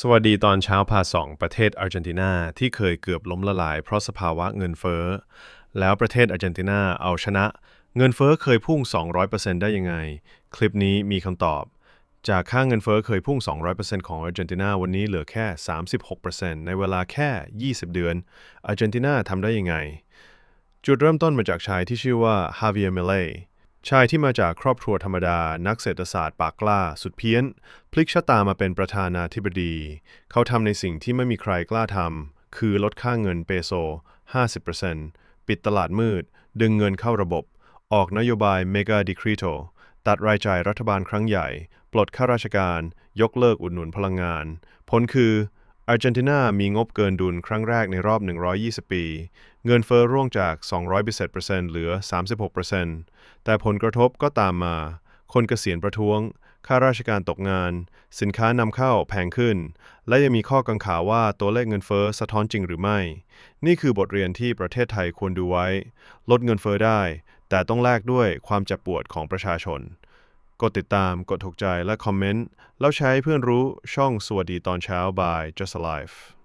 สวัสดีตอนเช้าพาสองประเทศอาร์เจนตินาที่เคยเกือบล้มละลายเพราะสภาวะเงินเฟ้อ แล้วประเทศอาร์เจนตินาเอาชนะ เงินเฟ้อเคยพุ่ง 200%ได้ยังไง คลิปนี้มีคำตอบ จากค่าเงินเฟ้อเคยพุ่ง 200%ของอาร์เจนตินาวันนี้เหลือแค่ 36%ในเวลาแค่ 20 เดือนอาร์เจนตินาทำได้ยังไง จุดเริ่มต้นมาจากชายที่ชื่อว่าฮาเวียเมเล่ ชายที่มาจากครอบครัวธรรมดา นักเศรษฐศาสตร์ปากกล้า สุดเพี้ยน พลิกชะตามาเป็นประธานาธิบดี เขาทำในสิ่งที่ไม่มีใครกล้าทำ คือลดค่าเงินเปโซ 50%ปิดตลาดมืด ดึงเงินเข้าระบบ ออกนโยบายเมกาดิคริโตตัดรายจ่ายรัฐบาลครั้งใหญ่ ปลดข้าราชการ ยกเลิกอุดหนุนพลังงาน ผลคือ อาร์เจนตินามีงบเกินดุลครั้งแรกในรอบ 120 ปี เงินเฟ้อร่วงจาก 200%เหลือ 36%แต่ผลกระทบก็ตามมา คนเกษียณประท้วง ข้าราชการตกงาน สินค้านำเข้าแพงขึ้น และยังมีข้อกังขาว่าตัวเลขเงินเฟ้อสะท้อนจริงหรือไม่ นี่คือบทเรียนที่ประเทศไทยควรดูไว้ ลดเงินเฟ้อได้ แต่ต้องแลกด้วยความเจ็บปวดของประชาชน กดติดตาม กดถูกใจและคอมเมนต์ แล้วใช้เพื่อนรู้ช่องสวัสดีตอนเช้า by Just Alive